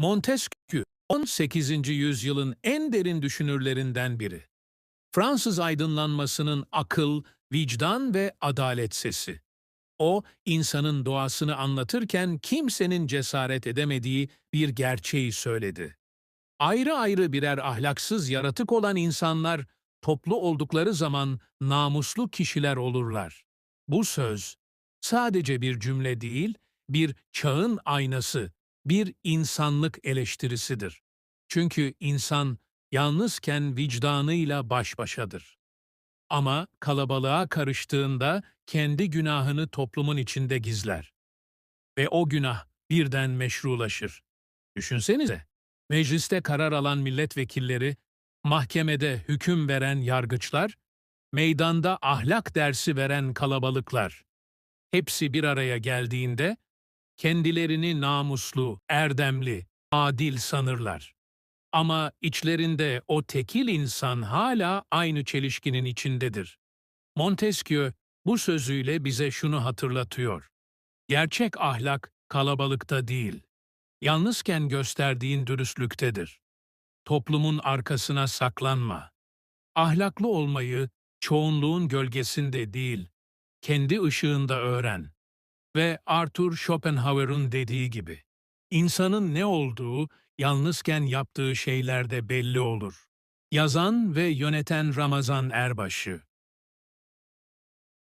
Montesquieu, 18. yüzyılın en derin düşünürlerinden biri. Fransız aydınlanmasının akıl, vicdan ve adalet sesi. O, insanın doğasını anlatırken kimsenin cesaret edemediği bir gerçeği söyledi. Ayrı ayrı birer ahlaksız yaratık olan insanlar, toplu oldukları zaman namuslu kişiler olurlar. Bu söz, sadece bir cümle değil, bir çağın aynası, bir insanlık eleştirisidir. Çünkü insan yalnızken vicdanıyla baş başadır. Ama kalabalığa karıştığında kendi günahını toplumun içinde gizler. Ve o günah birden meşrulaşır. Düşünsenize, mecliste karar alan milletvekilleri, mahkemede hüküm veren yargıçlar, meydanda ahlak dersi veren kalabalıklar. Hepsi bir araya geldiğinde kendilerini namuslu, erdemli, adil sanırlar. Ama içlerinde o tekil insan hala aynı çelişkinin içindedir. Montesquieu bu sözüyle bize şunu hatırlatıyor. Gerçek ahlak kalabalıkta değil, yalnızken gösterdiğin dürüstlüktedir. Toplumun arkasına saklanma. Ahlaklı olmayı çoğunluğun gölgesinde değil, kendi ışığında öğren. Ve Arthur Schopenhauer'un dediği gibi, insanın ne olduğu yalnızken yaptığı şeylerde belli olur. Yazan ve yöneten Ramazan Erbaşı